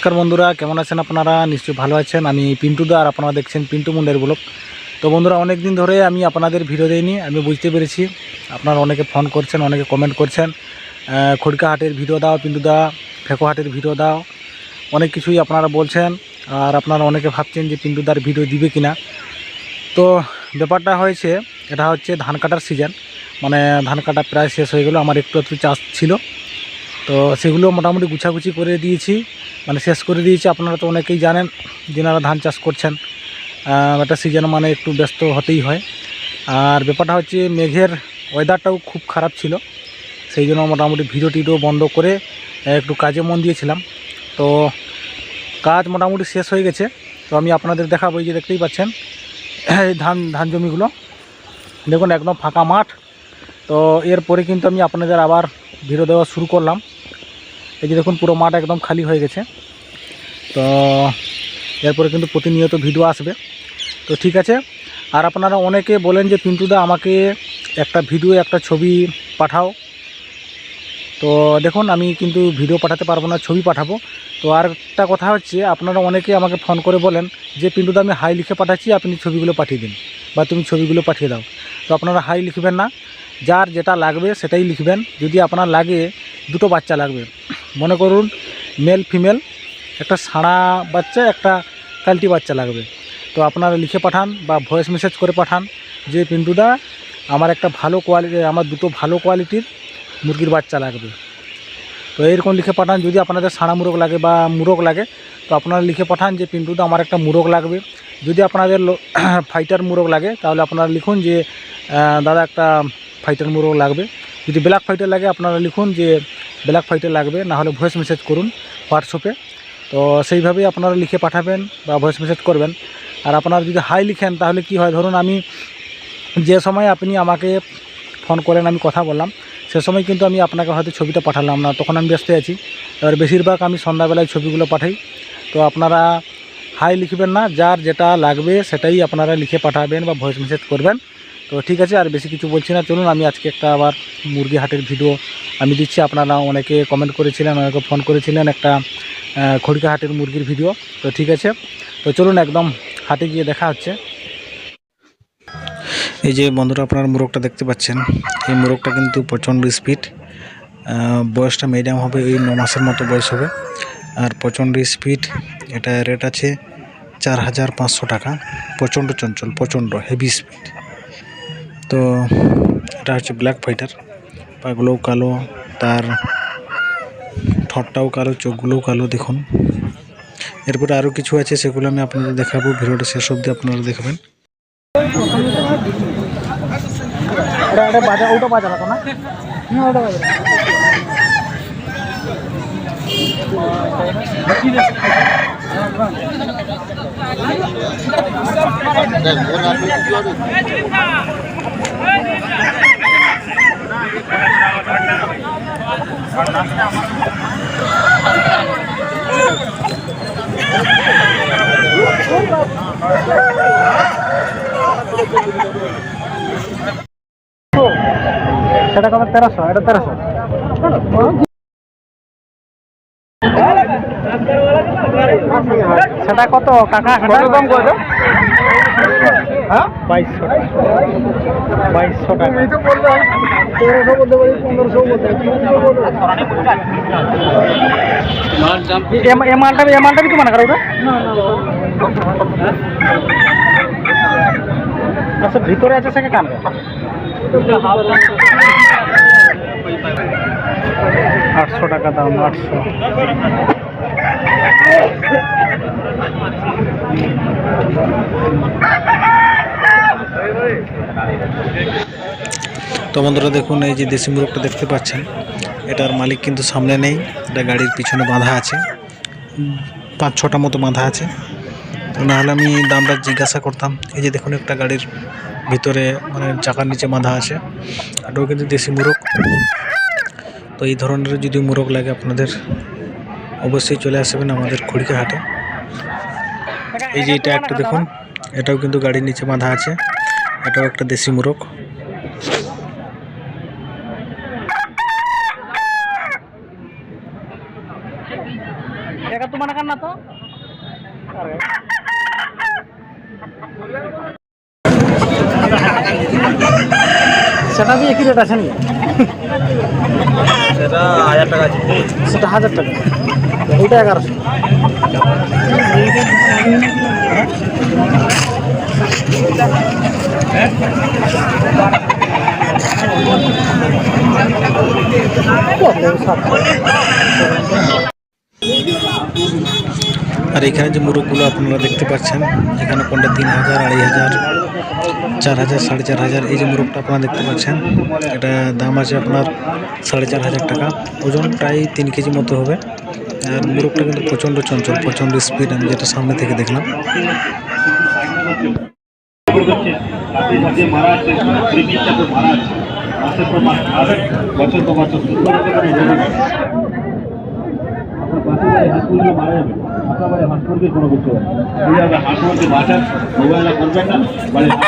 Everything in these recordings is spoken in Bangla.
নমস্কার বন্ধুরা কেমন আছেন আপনারা? নিশ্চয়ই ভালো আছেন। আমি পিন্টু দা আর আপনারা দেখছেন পিন্টু মুন্ডের ব্লগ। তো বন্ধুরা অনেক দিন ধরে আমি আপনাদের ভিডিও দিইনি আমি বুঝতে পেরেছি। আপনারা অনেকে ফোন করছেন অনেকে কমেন্ট করছেন। আহ, খড়কা হাটের ভিডিও দাও পিন্টু দা ফেকো হাটের ভিডিও দাও। অনেক কিছুই আপনারা বলছেন আর আপনারা অনেকে ভাবছেন যে পিন্টু দার ভিডিও দিবে কিনা। তো ব্যাপারটা হয়েছে এটা হচ্ছে ধান কাটার সিজন। মানে ধান কাটা প্রায় শেষ হয়ে গেলো আমার একটু একটু চাষ ছিল। তো সেগুলো মোটামুটি গুছাগুছি করে দিয়েছি। মানে শেষ করে দিয়েছি। আপনারা তো অনেকেই জানেন যেনারা ধান চাষ করছেন একটা সিজন মানে একটু ব্যস্ত হতেই হয়। আর ব্যাপারটা হচ্ছে মেঘের ওয়েদারটাও খুব খারাপ ছিল, সেই জন্য মোটামুটি ভিডিও টিডিও বন্ধ করে একটু কাজে মন দিয়েছিলাম। তো কাজ মোটামুটি শেষ হয়ে গেছে। তো আমি আপনাদের দেখাবো, এই যে দেখতেই পাচ্ছেন, এই ধান ধান জমিগুলো। দেখুন, একদম ফাঁকা মাঠ। তো এরপরে কিন্তু আমি আপনাদের আবার ভিডিও দেওয়া শুরু করলাম। এই যে দেখুন, পুরো মাঠ একদম খালি হয়ে গেছে। তো এরপরে কিন্তু প্রতিনিয়ত ভিডিও আসবে। তো ঠিক আছে, আর আপনারা অনেকে বলেন যে, পিন্টুদা, আমাকে একটা ভিডিও, একটা ছবি পাঠাও। তো দেখুন, আমি কিন্তু ভিডিও পাঠাতে পারব না, ছবি পাঠাবো। তো আর একটা কথা হচ্ছে, আপনারা অনেকে আমাকে ফোন করে বলেন যে, পিন্টুদা, আমি হাই লিখে পাঠাচ্ছি, আপনি ছবিগুলো পাঠিয়ে দিন বা তুমি ছবিগুলো পাঠিয়ে দাও। তো আপনারা হাই লিখবেন না, যার যেটা লাগবে সেটাই লিখবেন। যদি আপনার লাগে, দুটো বাচ্চা লাগবে। মনে করুন মেল ফিমেল একটা সাড়া বাচ্চা, একটা কালটি বাচ্চা লাগবে। তো আপনারা লিখে পাঠান বা ভয়েস মেসেজ করে পাঠান যে, পিন্টুদা, আমার একটা ভালো কোয়ালিটি আমার দুটো ভালো কোয়ালিটির মুরগির বাচ্চা লাগবে। তো এরকম লিখে পাঠান, যদি আপনাদের সাড়া মুরগ লাগে বা মুরগ লাগে, তো আপনারা লিখে পাঠান যে, পিন্টুদা, আমার একটা মুরগ লাগবে। যদি আপনাদের ফাইটার মুরগ লাগে, তাহলে আপনারা লিখুন যে দাদা, একটা ফাইটার মুরগ লাগবে। যদি ব্ল্যাক ফাইটার লাগে, আপনারা লিখুন যে ব্ল্যাক ফাইটার লাগবে, না হলে ভয়েস মেসেজ করুন হোয়াটসঅ্যাপে তো সেইভাবেই আপনারা লিখে পাঠাবেন বা ভয়েস মেসেজ করবেন। আর আপনারা যদি হাই লিখেন, তাহলে কি হয়? ধরুন আমি যে সময় আপনি আমাকে ফোন করেন, আমি কথা বললাম, সে সময় কিন্তু আমি আপনাকে হয়তো ছবিটা পাঠালাম না। তখন আমি ব্যস্ত আছি। এবার বেশিরভাগ আমি সন্ধ্যাবেলায় ছবিগুলো পাঠাই। তো আপনারা হাই লিখবেন না, যার যেটা লাগবে সেটাই আপনারা লিখে পাঠাবেন বা ভয়েস মেসেজ করবেন। তো ঠিক আছে, আর বেশি কিছু বলছি না। চলুন, আমি আজকে একটা আবার মুরগি হাটের ভিডিও আমি দিচ্ছি। আপনারা অনেকে কমেন্ট করেছিলেন, অনেকে ফোন করেছিলেন একটা খড়িকা হাটের মুরগির ভিডিও। তো ঠিক আছে, তো চলুন একদম হাটে গিয়ে দেখা হচ্ছে। এই যে বন্ধুরা, আপনার মোরগটা দেখতে পাচ্ছেন। এই মোরগটা কিন্তু প্রচণ্ড স্পিড বয়সটা মিডিয়াম হবে, এই ন মাসের মতো বয়স হবে। আর প্রচণ্ড স্পিড এটা রেট আছে চার হাজার পাঁচশো টাকা। প্রচণ্ড চঞ্চল, প্রচণ্ড হেভি স্পিড তো এটা হচ্ছে ব্ল্যাক ফাইটার পাগুলোও কালো তার ঠোঁটটাও কালো চোখগুলোও কালো দেখুন। এরপরে আরও কিছু আছে সেগুলো আমি আপনাদের দেখাবো। ভিডিওটা শেষ অবধি আপনারা দেখবেন। ওটা সেটা কত তেরোশো এটা তেরোশো। সেটা কত? কাকা সেটা কম কত হ্যাঁ? বাইশশো বাইশশো টাকা। তেরোশো বলতে পারি পনেরোশো বলতে এ মালটা এ মালটা কি মনে করো ওটা? আচ্ছা ভিতরে আছে সেকে কানবে আটশো টাকা দাম আটশো। তো বন্ধুরা দেখুন, এই যে দেশি মুরগটা দেখতে পাচ্ছেন, এটার মালিক কিন্তু সামনে নেই, এটা গাড়ির পিছনে বাঁধা আছে, পাঁচ ছটা মতো বাঁধা আছে। তো নাহলে আমি দামটা জিজ্ঞাসা করতাম, এই যে দেখুন একটা গাড়ির ভিতরে মানে চাকার নিচে বাঁধা আছে, এটাও কিন্তু দেশি মুরগ। তো এই ধরনের যদি মুরগ লাগে আপনাদের, অবশ্যই চলে আসবেন আমাদের খড়িকা হাটে এই যে এটা একটা দেখুন, এটাও কিন্তু গাড়ির নিচে বাঁধা আছে। এটাও একটা দেশি মুরগ। না সেটা দিয়ে কি রেট আছে নাকি? সেটা হাজার টাকা আছে। সেটা হাজার টাকা। ওইটা এগারোশো। আর এখানে যে মুরগগুলো আপনারা দেখতে পাচ্ছেন, এখানে কোনটা তিন হাজার, আড়াই হাজার, চার হাজার, সাড়ে চার হাজার, এই যে মুরগটা আপনারা দেখতে পাচ্ছেন, এটা দাম আছে আপনার সাড়ে চার হাজার টাকা। ওজন প্রায় তিন কেজি মতো হবে। আর মুরগটা কিন্তু প্রচণ্ড চঞ্চল, প্রচণ্ড স্পিড আমি যেটা সামনে থেকে দেখলাম। পর মাস বছর পর বছর সুস্থ হতে পারে আপনার পাশে বাড়ি হাত মুরগি মারা যাবে। ফাঁকা বাড়ি কোনো মোবাইলে করবেন না। হাত মারবেন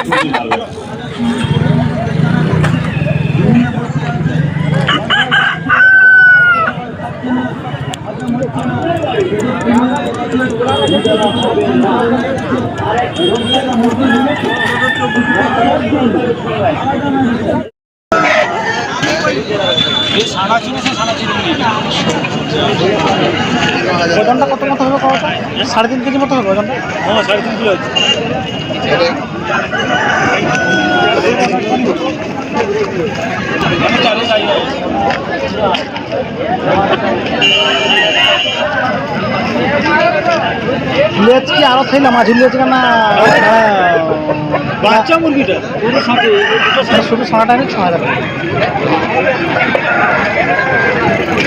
ওজনটা কত মতো হবে কত সাড়ে তিন কেজি মতো হবে ওজনটা হ্যাঁ সাড়ে তিন কিলো লেজ কি আরও থাইলে মাঝি লেজ না বাচ্চা মুরগিটা? পুরো সাথে শুধু সোনাটা আমি ছ হাজার টাকা।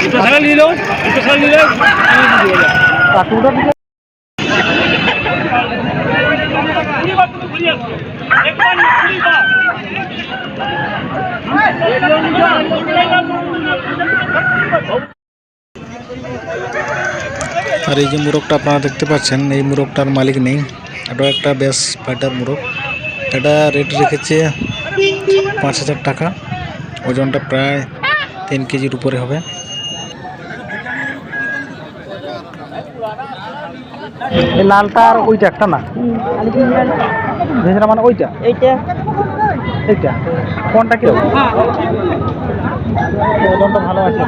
দুটো ছাগল নিয়ে নাও দুটো ছাগল নিয়ে নাও আমি দিয়ে দেবো কাকুটা দিলে আর এই যে মুরগটা আপনারা দেখতে পাচ্ছেন এই মুরগটার মালিক নেই। এটা একটা বেশ ফাইটার মুরগ। এটা রেট রেখেছে পাঁচ হাজার টাকা। ওজনটা প্রায় তিন কেজির উপরে হবে। লালটা আর ওইটা একটা না? ভেজরা মানে ওইটা? এইটা। এইটা? কোনটা কি ওজনটা ভালো আছে।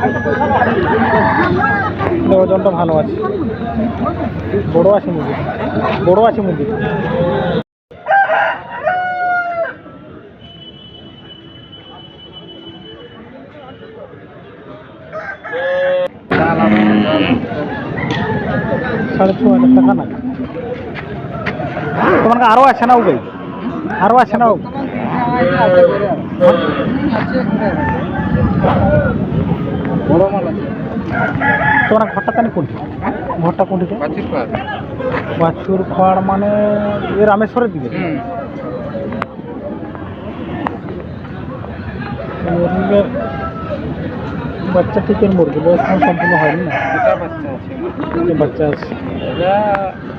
ওজনটা ভালো আছে। বড় আছে মুরগি। বড় আছে মুরগি। সাড়ে ছ হাজার টাকা না? তোমার আরও আছে না ওগুলো আরও আছে না? তোমার ঘরটা তাহলে কোনটি? ঘরটা কোনটিতে বাছুর খড় মানে এ রামেশ্বরের দিকে? মুরগির বাচ্চা থেকে মুরগি বয়স সম্পূর্ণ হয়নি না? বাচ্চা আছে। এর- এর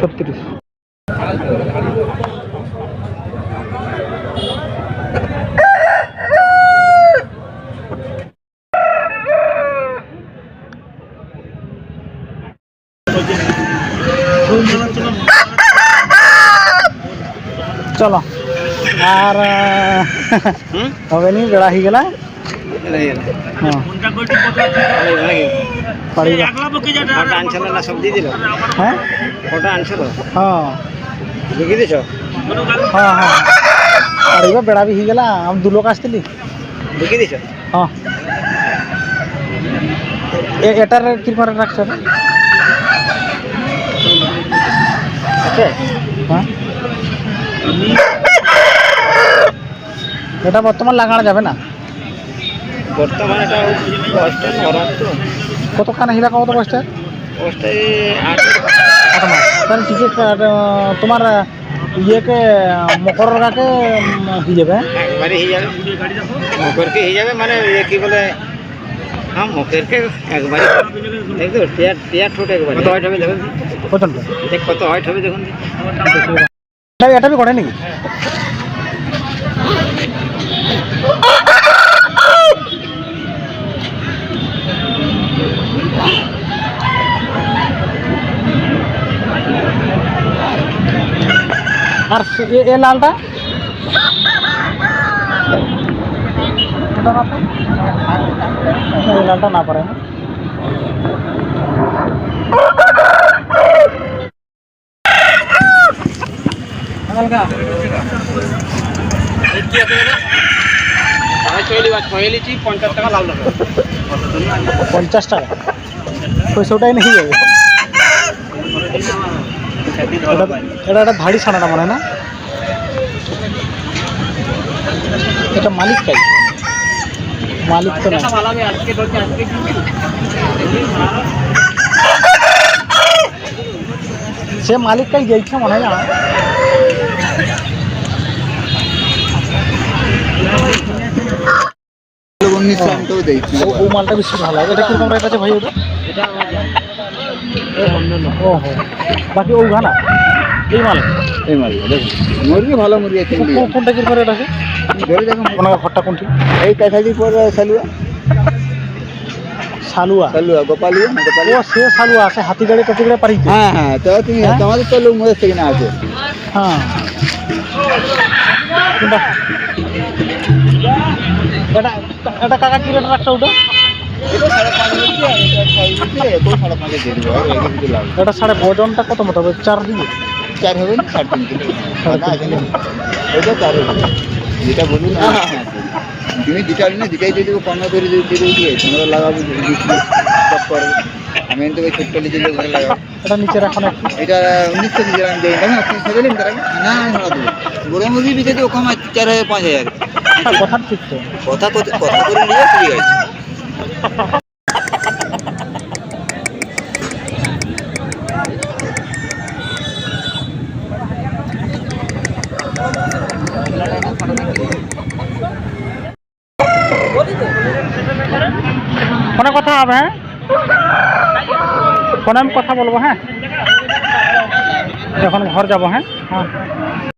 ছত্রিশ। চলো। আর হবে নি বেড়া হয়ে গেলা? হ্যাঁ। হ্যাঁ? হ্যাঁ। বেড়া বি হয়ে গেলা আমি দু লোক আসছিলি। দেখি দিছ? হ্যাঁ। এ- এটার কীরকম রেট রাখছো? হ্যাঁ। এটা বর্তমান লাগানো যাবে না। বর্তমানে এটা বয়সটা নরম তো। কতখানে হিলা কত বসছে পোস্টে আট আট মাস। তাহলে টিকিট তোমার ইয়েকে মকরের কাকে হয়ে যাবে হ্যাঁ? একবারে হয়ে যাবে। মুখেরকে হয়ে যাবে মানে এ কি বলে হ্যাঁ মুখেরকে একবারে। দেখো টিয়ার টিয়ার ঠোঁট একবারে। কত হাইট হবে দেখুন। দেখ কত হাইট হবে দেখুন। এটা এটা বি করে নাকি আর এ- লালটা? লালটা না পারে না পঞ্চাশ টাকা। লাল দেবে নেই যাবে এটা একটা ভারী ছানাটা মনে না? এটা মালিক চাই মালিক তো সে সে মালিকটাই গেছে মনে হয় না। তো দেখছি। ও মালটা বেশি ভালো। এটা কীরকম রেট আছে ভাই ওটা? ও হো। বাকি ও ঘানা এই মাল? এই মাল দেখুন। মুরগি ভালো মুরগি আছে কোনটা কীরকম রেট আছে? ধরে দেখুন। ওনার ঘরটা কোনটি? এই কাছাড়ি পর সালুয়া। সালুয়া? সালুয়া গোপালিয়া গোপালিয়া সে সালুয়া আছে হাতি গাড়ি টাতি হ্যাঁ হ্যাঁ তো তুমি হ্যাঁ? তোমাদের তো লোক মধ্যে থেকে না আছে। হ্যাঁ। এটা এটা কাকা কি রেট রাখছে ওটা? এটা সাড়ে ওজনটা কত মতো হবে চার দিকে চার হবে না? সাড়ে তিন কিলো। না। এটা চার হবে। যেটা বলুন না তুমি যেটা না যেটাই দিয়ে দেবো কমে করে দিয়ে দিয়ে তোমরা লাগাবো করবে। আমি তো ওই ছোট্ট লিজে ঘরে লাগাবো। এটা নিচে রাখুন একটু। এটা উনিশশো দিতে আমি না আপনি তারা না দেবো। বড় মুরগি বিকে দেবো কম চার হাজার পাঁচ হাজার। হ্যাঁ, কথা কথা কথা কথা করে নিয়ে ঠিক আছে ফোনে কথা হবে হ্যাঁ? ফোনে আমি কথা বলব হ্যাঁ? এখন ঘর যাব হ্যাঁ? হ্যাঁ।